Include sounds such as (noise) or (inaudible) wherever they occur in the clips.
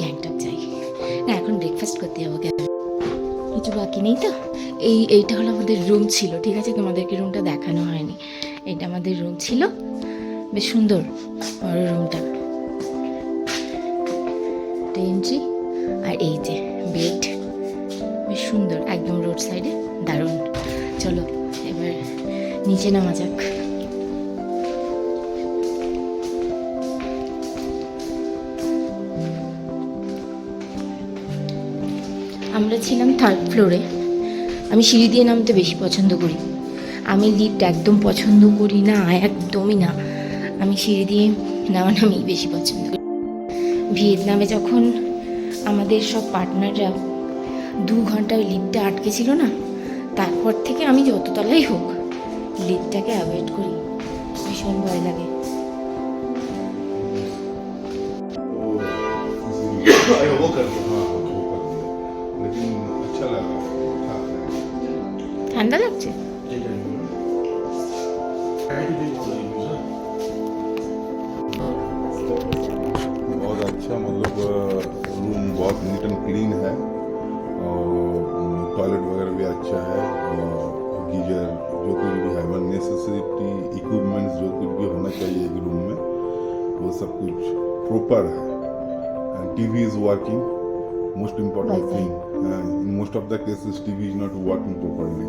গ্যাংটক যাই। না, এখন ব্রেকফাস্ট করতে যাব গ্যাং কিছু বাকি নেই তো? এই, এইটা হলো আমাদের রুম ছিল, ঠিক আছে? তোমাদেরকে রুমটা দেখানো হয়নি। এটা আমাদের রুম ছিল। বেশ সুন্দর, বড় রুমটা এন্ট্রি আর এই যে বেড বেশ সুন্দর, একদম রোড সাইডে দারুণ। চলো, এবার নিচে নামা যাক। আমরা ছিলাম থার্ড ফ্লোরে আমি সিঁড়ি দিয়ে নামতে বেশি পছন্দ করি। আমি লিফ্ট একদম পছন্দ করি না, একদমই না। আমি সিঁড়ি দিয়ে নামানামি বেশি পছন্দ করি। ভিয়েতনামে যখন আমাদের সব পার্টনাররা দু ঘণ্টা ওই লিফটটা আটকে ছিল না, তারপর থেকে আমি যততলাই হোক লিফ্টটাকে অ্যাভয়েড করি। ভীষণ ভয় লাগে। oh, I will look at ঠান্ডা লাগছে बहुत अच्छा मतलब रूम बहुत नीट एंड क्लीन है और टॉयलेट वगैरह भी अच्छा है और गीजर जो कुछ भी है मतलब नेसेसिटी इक्विपमेंट्स जो कुछ भी होना चाहिए एक रूम में वो सब कुछ प्रॉपर है and TV is working most important Wi-Fi. uh, in most of the cases tv is not working properly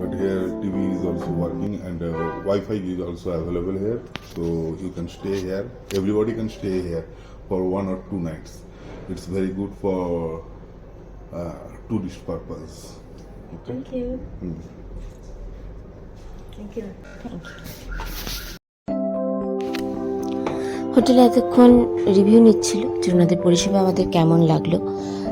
but here tv is also working and uh, wi-fi is also available here so you can stay here everybody can stay here for one or two nights it's very good for uh, tourist purpose okay thank you Mm. হোটেলে এতক্ষণ review নিচ্ছিল যে ওনাদের পরিষেবা আমাদের কেমন লাগল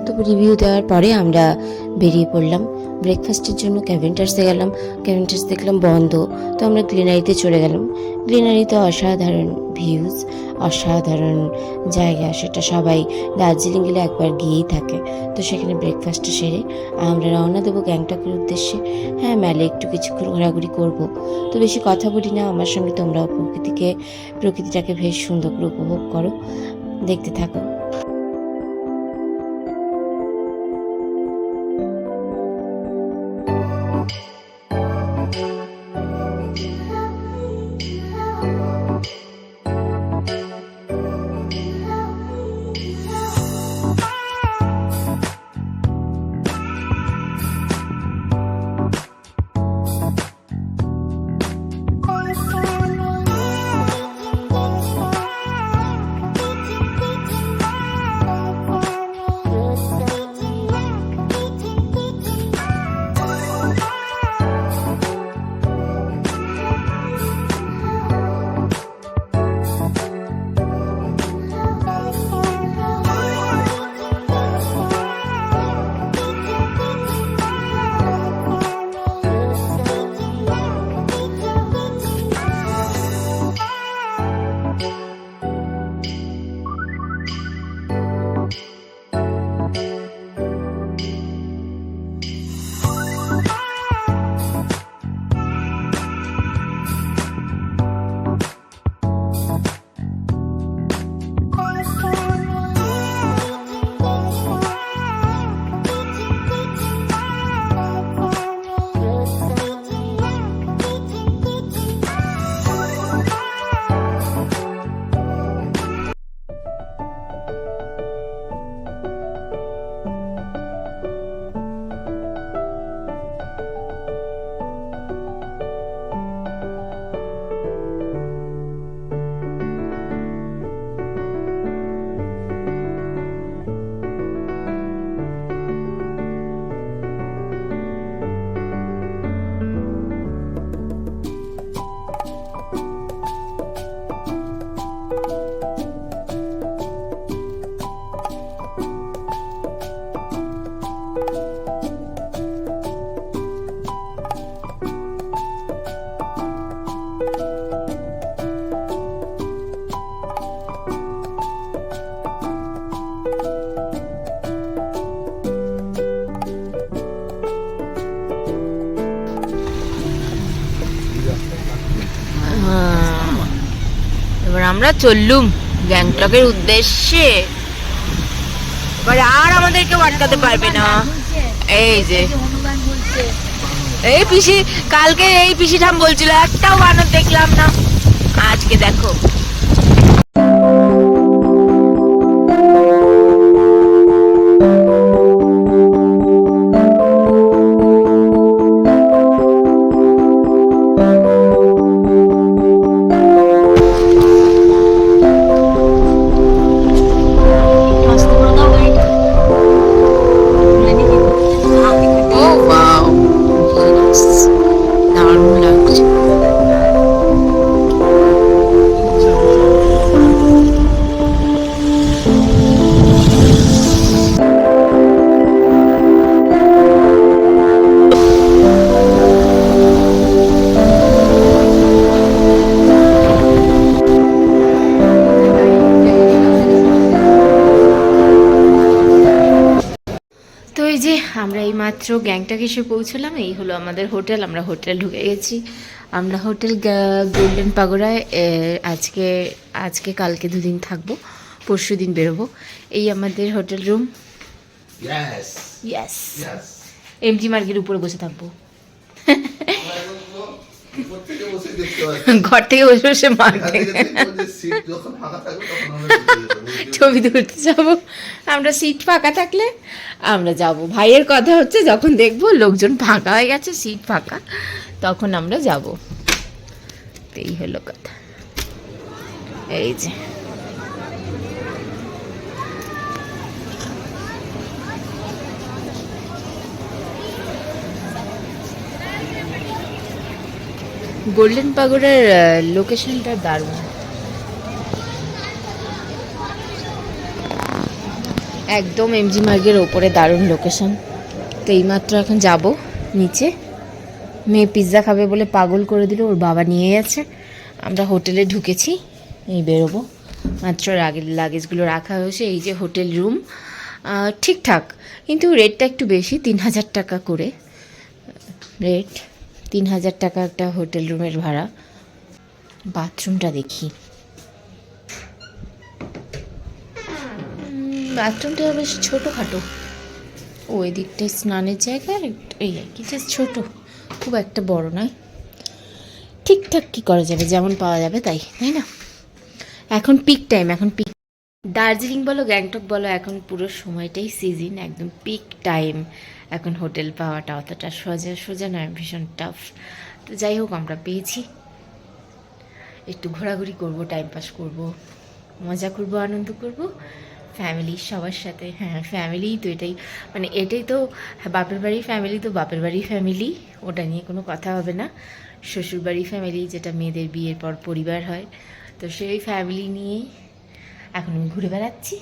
তবু রিভিউ দেওয়ার পরে আমরা বেরিয়ে পড়লাম। ব্রেকফাস্টের জন্য ক্যাভেন্টার্সে গেলাম। ক্যাভেন্টার্স দেখলাম বন্ধ। তো আমরা গ্রিনারিতে চলে গেলাম। গ্রিনারিতে অসাধারণ ভিউজ অসাধারণ জায়গা। সেটা সবাই দার্জিলিং গেলে একবার গিয়েই থাকে। তো সেখানে ব্রেকফাস্টটা সেরে আমরা রওনা দেবো গ্যাংটকের উদ্দেশ্যে। হ্যাঁ মেলে একটু কিছুক্ষণ ঘোরাঘুরি করব। তো বেশি কথা বলি না, আমার সঙ্গে তোমরাও প্রকৃতিকে, প্রকৃতিটাকে বেশ সুন্দর করে উপভোগ করো। দেখতে থাকো। আমরা চললুম গ্যাংটকের উদ্দেশ্যে। এবার আর আমাদেরকে আটকাতে পারবে না। এই যে। এই পিসি, কালকে এই পিসি ঠাম বলছিল, একটাও বানর দেখলাম না। আজকে দেখো। আমরা এই মাত্র গ্যাংটক এসে পৌঁছলাম। এই হলো আমাদের হোটেল আমরা হোটেল ঢুকে গেছি। আমরা হোটেল গোল্ডেন পাগোড়ায় আজকে আজকে কালকে দুদিন থাকব পরশু দিন বেরোবো। এই আমাদের হোটেল রুম. ইয়াস. এমজি মার্গের উপরে বসে থাকব। (laughs) ঘর থেকে বসে বসে মার। ছবি তুলতে যাব। আমরা সিট ফাঁকা থাকলে আমরা যাব। ভাইয়ের কথা হচ্ছে যখন দেখব লোকজন ফাঁকা হয়ে গেছে সিট ফাঁকা তখন আমরা যাব। এই হলো কথা। এই যে। গোল্ডেন পাগোড়ার লোকেশনটা দারুণ। একদম এমজি মার্গের ওপরে দারুণ লোকেশন তো এইমাত্র এখন যাব নিচে। মেয়ে পিৎজা খাবে বলে পাগল করে দিল, ওর বাবা নিয়ে গেছে আমরা হোটেলে ঢুকেছি, এই বেরোবো। মাত্র আগের লাগেজগুলো রাখা হয়েছে, এই যে হোটেল রুম। ঠিকঠাক, কিন্তু রেটটা একটু বেশি, তিন হাজার টাকা করে। রেট তিন হাজার টাকা একটা হোটেল রুমের ভাড়া। বাথরুমটা দেখি। বাথরুমটা বেশ ছোটোখাটো। ওই দিকটায় স্নানের জায়গা এই আর কি জাস্ট ছোটো। খুব একটা বড় নয়। ঠিকঠাক কি করা যাবে? যেমন পাওয়া যাবে তাই তাই না? এখন পিক টাইম এখন পিক দার্জিলিং বলো গ্যাংটক বলো এখন পুরো সময়টাই সিজন একদম পিক টাইম এখন হোটেল পাওয়াটা অতটা সোজা সোজা নয় ভীষণ টাফ তো যাই হোক আমরা পেয়েছি। একটু ঘোরাঘুরি করব টাইম পাস করব মজা করব আনন্দ করব। ফ্যামিলি সবার সাথে হ্যাঁ ফ্যামিলি তো এটাই। মানে এটাই তো হ্যাঁ, বাপের বাড়ি ফ্যামিলি তো বাপের বাড়ি ফ্যামিলি ওটা নিয়ে কোনো কথা হবে না। শ্বশুর বাড়ি ফ্যামিলি যেটা মেয়েদের বিয়ের পর পরিবার হয়। তো সেই ফ্যামিলি নিয়েই এখন আমি ঘুরে বেড়াচ্ছি।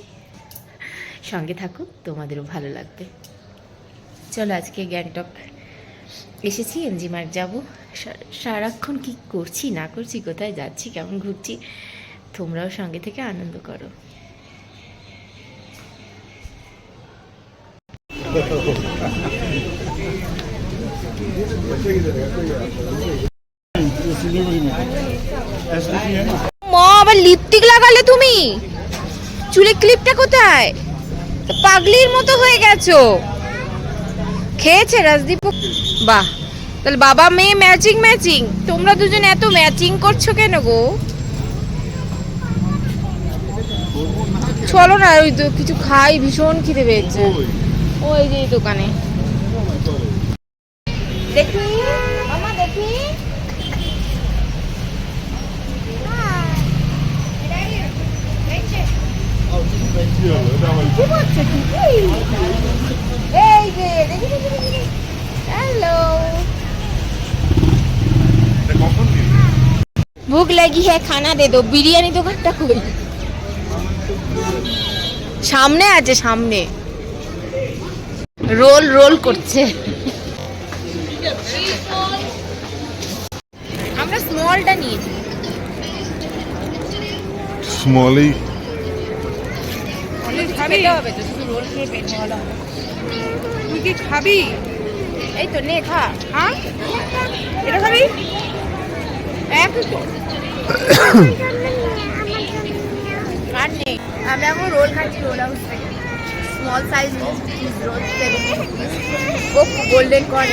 সঙ্গে থাকুক, তোমাদেরও ভালো লাগবে। চলো আজকে গ্যাংটক এসেছি এনজি মার্ক যাব সারাক্ষণ কি করছি, না করছি, কোথায় যাচ্ছি, কেমন ঘুরছি, তোমরাও সঙ্গে থেকে আনন্দ করো। মা, আবার লিপস্টিক লাগালে তুমি? চুলে ক্লিপটা কোথায়? পাগলির মতো হয়ে গেছো। খেয়েছে রাজদীপ? বাহ তাহলে বাবা মেয়ে ম্যাচিং ম্যাচিং। তোমরা দুজন এত ম্যাচিং করছ কেন গো? চলো না ওই তো কিছু খাই ভীষণ খিদে পেয়েছে। ওই যে দোকানে। দেখি মামা দেখি কি করছে কি? এই যে, দেখি দেখি দেখি ভুক লাগি হ্যাঁ খানা দে দো বিরিয়ানি দোকানটা কই? সামনে আছে, সামনে। রোল রোল করছে। আমরা স্মলটা নিয়েছি। স্মলেই খাবি? হবে তো শুধু রোল খেয়ে পেট ভালো তুই কি খাবি? এই তো নে খা। হ্যাঁ এটা খাবি? একই তো আর নেই আমরা এখন রোল খাচ্ছি রোল হাউস থেকে। Small size roll seventy rupees golden corn.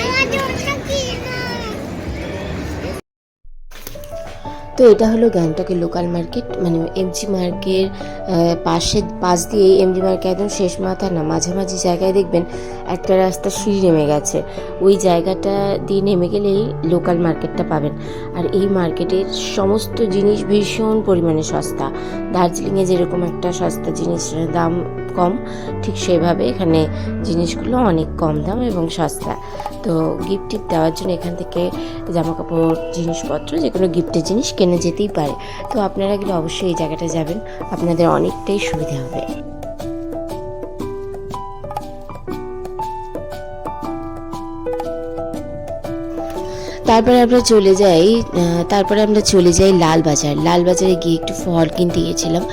তো এটা হলো গ্যাংটকের লোকাল মার্কেট মানে এমজি মার্কের পাশে, পাশ দিয়ে এমজি মার্কেট একদম শেষ মাথা না, মাঝামাঝি জায়গায় দেখবেন একটা রাস্তা সিঁড়ি নেমে গেছে। ওই জায়গাটা দিয়ে নেমে গেলেই লোকাল মার্কেটটা পাবেন। আর এই মার্কেটের সমস্ত জিনিস ভীষণ পরিমাণে সস্তা। দার্জিলিংয়ে যেরকম একটা সস্তা জিনিসের দাম কম, ঠিক সেভাবে এখানে জিনিসগুলো অনেক কম দাম এবং সস্তা। তো গিফট টিপ দেওয়ার জন্য এখান থেকে জামা কাপড় জিনিসপত্র যে কোনো গিফটের জিনিস কিনে যেতেই পারে। তো আপনারা গেলে অবশ্যই এই জায়গাটা যাবেন, আপনাদের অনেকটাই সুবিধা হবে। তারপরে আমরা চলে যাই তারপরে আমরা চলে যাই লালবাজার লালবাজারে গিয়ে একটু ফল কিনতে গিয়েছিলাম।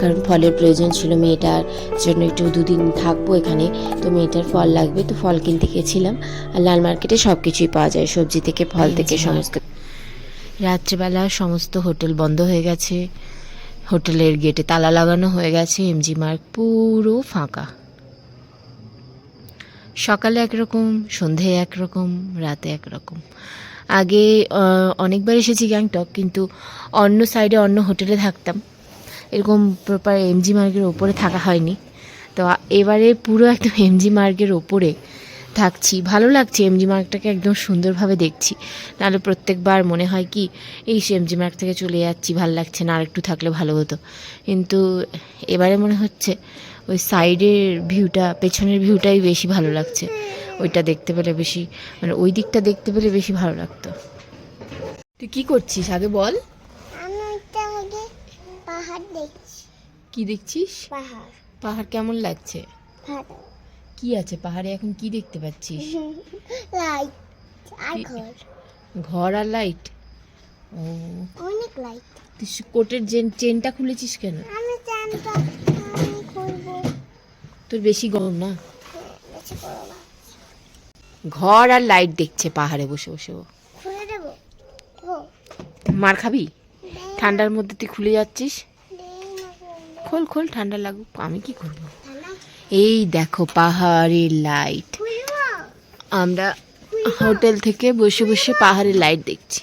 কারণ ফলের প্রয়োজন ছিল মেয়েটার জন্য একটু দুদিন থাকব এখানে। তো মেয়েটার ফল লাগবে তো ফল কিনতে গেছিলাম। আর লাল মার্কেটে সব কিছুই পাওয়া যায় সবজি থেকে ফল থেকে সমস্ত। রাত্রেবেলা সমস্ত হোটেল বন্ধ হয়ে গেছে। হোটেলের গেটে তালা লাগানো হয়ে গেছে এমজি মার্ক পুরো ফাঁকা। সকালে একরকম সন্ধে একরকম রাতে একরকম। আগে অনেকবার এসেছি গ্যাংটক কিন্তু অন্য সাইডে অন্য হোটেলে থাকতাম। এরকম প্রপার এমজি মার্গের ওপরে থাকা হয়নি। তো এবারে পুরো একদম এমজি মার্গের ওপরে থাকছি। ভালো লাগছে এমজি মার্গটাকে একদম সুন্দরভাবে দেখছি। নাহলে প্রত্যেকবার মনে হয় কি, এই এমজি মার্গ থেকে চলে যাচ্ছি, ভালো লাগছে না আর একটু থাকলে ভালো হতো। কিন্তু এবারে মনে হচ্ছে ওই সাইডের ভিউটা পেছনের ভিউটাই বেশি ভালো লাগছে। ওইটা দেখতে পেলে বেশি মানে ওই দিকটা দেখতে পেলে বেশি ভালো লাগতো। তুই কি করছিস? আগে বল। পাহাড় দেখছি। কি দেখছিস? পাহাড়। পাহাড় কেমন লাগছে? ভালো। কি আছে পাহাড়ে? এখন কি দেখতে পাচ্ছিস? লাইট আর ঘর। ঘর আর লাইট? ও। অনেক লাইট। তুই কোটের চেন চেনটা খুলেছিস কেন? আমি চানটা তোর বেশি গরম না? বেশি করব না। ঘর আর লাইট দেখছে পাহাড়ে বসে বসে ও। মার খাবি? ঠান্ডার মধ্যে তুই খুলে যাচ্ছিস। খোল খোল ঠান্ডা লাগুক আমি কি করব? এই দেখো পাহাড়ের লাইট আমরা হোটেল থেকে বসে বসে পাহাড়ের লাইট দেখছি।